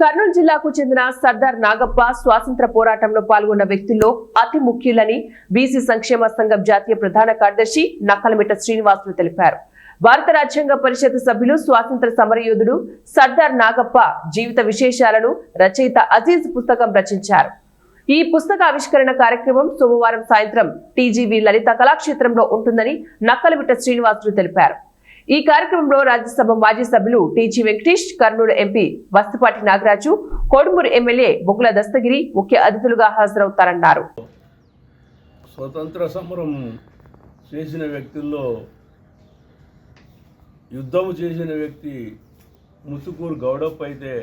కర్నూలు జిల్లాకు చెందిన సర్దార్ నాగప్ప స్వాతంత్ర పోరాటంలో పాల్గొన్న వ్యక్తుల్లో అతి ముఖ్యులని బీసీ సంక్షేమ సంఘం జాతీయ ప్రధాన కార్యదర్శి నక్కలమిట శ్రీనివాసులు తెలిపారు. భారత రాజ్యాంగ పరిషత్ సభ్యులు స్వాతంత్ర సమరయోధుడు సర్దార్ నాగప్ప జీవిత విశేషాలను రచయిత అజీజ్ పుస్తకం రచించారు. ఈ పుస్తక ఆవిష్కరణ కార్యక్రమం సోమవారం సాయంత్రం టీజీవీ లలిత కళాక్షేత్రంలో ఉంటుందని నక్కలమిట శ్రీనివాసులు తెలిపారు. ఈ కార్యక్రమంలో రాజ్యసభ మాజీ సభ్యులు T G Venkatesh Kurnool MP Vastupati Nagaraju Kodumur MLA Boggula Dastagiri ముఖ్య అతిథులుగా హాజరవుతారన్నారు. స్వతంత్ర సమరం చేసిన వ్యక్తుల్లో యుద్ధము చేసిన వ్యక్తి ముసుకూరు గౌడప్ప అయితే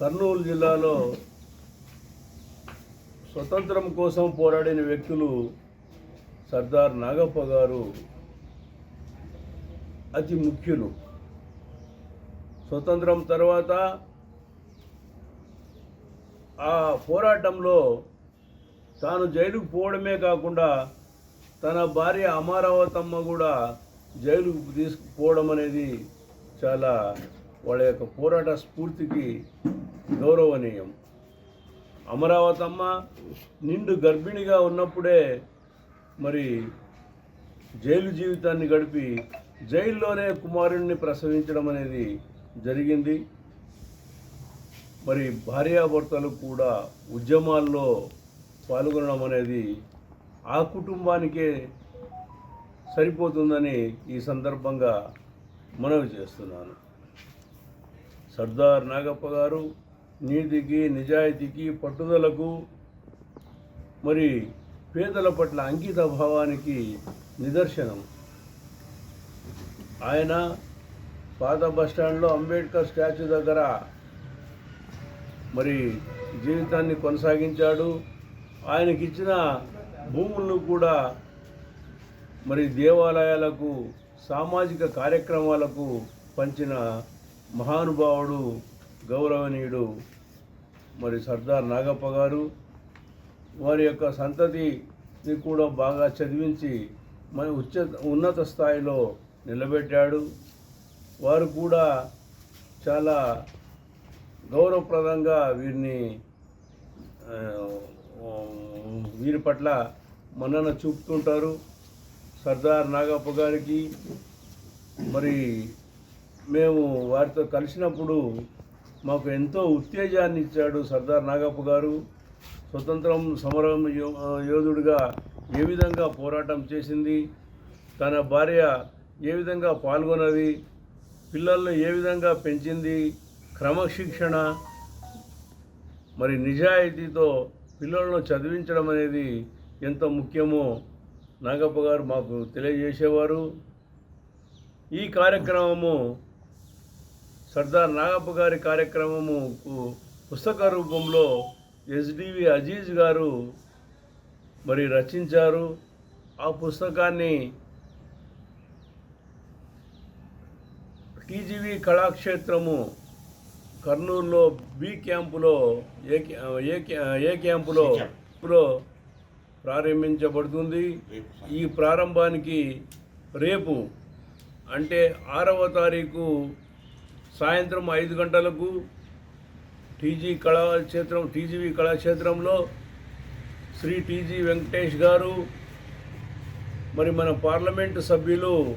కర్నూలు జిల్లాలో స్వతంత్రం కోసం పోరాడిన వ్యక్తులు సర్దార్ నాగప్ప గారు అతి ముఖ్యులు. స్వతంత్రం తర్వాత ఆ పోరాటంలో తాను జైలుకు పోవడమే కాకుండా తన భార్య అమరావతమ్మ కూడా జైలుకు తీసుకుపోవడం అనేది చాలా వాళ్ళ యొక్క పోరాట స్ఫూర్తికి గౌరవనీయం. అమరావతమ్మ నిండు గర్భిణిగా ఉన్నప్పుడే మరి జైలు జీవితాన్ని గడిపి జైల్లోనే కుమారుణ్ణి ప్రసవించడం అనేది జరిగింది. మరి భార్యాభర్తలు కూడా ఉద్యమాల్లో పాల్గొనడం అనేది ఆ కుటుంబానికే సరిపోతుందని ఈ సందర్భంగా మనవి చేస్తున్నాను. సర్దార్ నాగప్ప గారు నీతికి నిజాయితీకి పట్టుదలకు మరి పేదల పట్ల అంకిత భావానికి నిదర్శనం. ఆయన పాత బస్టాండ్లో అంబేద్కర్ స్టాచ్యూ దగ్గర మరి జీవితాన్ని కొనసాగించాడు. ఆయనకి ఇచ్చిన భూములను కూడా మరి దేవాలయాలకు సామాజిక కార్యక్రమాలకు పంచిన మహానుభావుడు గౌరవనీయుడు మరి సర్దార్ నాగప్ప గారు. వారి యొక్క సంతతిని కూడా బాగా చదివించి మన ఉచ్చ ఉన్నత స్థాయిలో నిలబెట్టాడు. వారు కూడా చాలా గౌరవప్రదంగా వీరిని వీరి పట్ల మన్నన చూపుతుంటారు. సర్దార్ నాగప్ప గారికి మరి మేము వారితో కలిసినప్పుడు మాకు ఎంతో ఉత్తేజాన్ని ఇచ్చాడు సర్దార్ నాగప్ప గారు. స్వతంత్రం సమరం యో- యోధుడిగా ఏ విధంగా పోరాటం చేసింది తన భార్య ఏ విధంగా పాల్గొన్నది పిల్లల్ని ఏ విధంగా పెంచింది క్రమశిక్షణ మరి నిజాయితీతో పిల్లలను చదివించడం అనేది ఎంత ముఖ్యమో నాగప్ప గారు మాకు తెలియజేసేవారు. ఈ కార్యక్రమము సర్దార్ నాగప్ప గారి కార్యక్రమము కు- పుస్తక రూపంలో ఎస్డివి అజీజ్ గారు మరి రచించారు. ఆ పుస్తకాన్ని టీజీవీ కళాక్షేత్రము కర్నూలులో బి క్యాంపులో ఏ క్యా- ఏ క్యా- ఏ క్యాంపులో ప్రారంభించబడుతుంది. ఈ ప్రారంభానికి రేపు అంటే ఆరవ తారీఖు సాయంత్రం ఐదు గంటలకు టీజీ కళాక్షేత్రం టీజీవీ కళాక్షేత్రంలో శ్రీ టీజీ వెంకటేష్ గారు మరి మన పార్లమెంటు సభ్యులు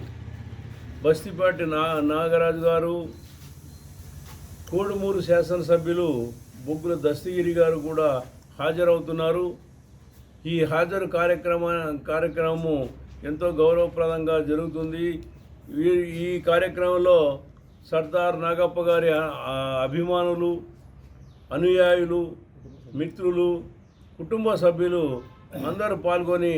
బస్తిపాటి నా నాగరాజు గారు కోడుమూరు శాసనసభ్యులు బొగ్గుల దస్తగిరి గారు కూడా హాజరవుతున్నారు. ఈ హాజరు కార్యక్రమ కార్యక్రమము ఎంతో గౌరవప్రదంగా జరుగుతుంది. ఈ- ఈ కార్యక్రమంలో సర్దార్ నాగప్ప గారి అభిమానులు అనుయాయులు మిత్రులు కుటుంబ సభ్యులు అందరూ పాల్గొని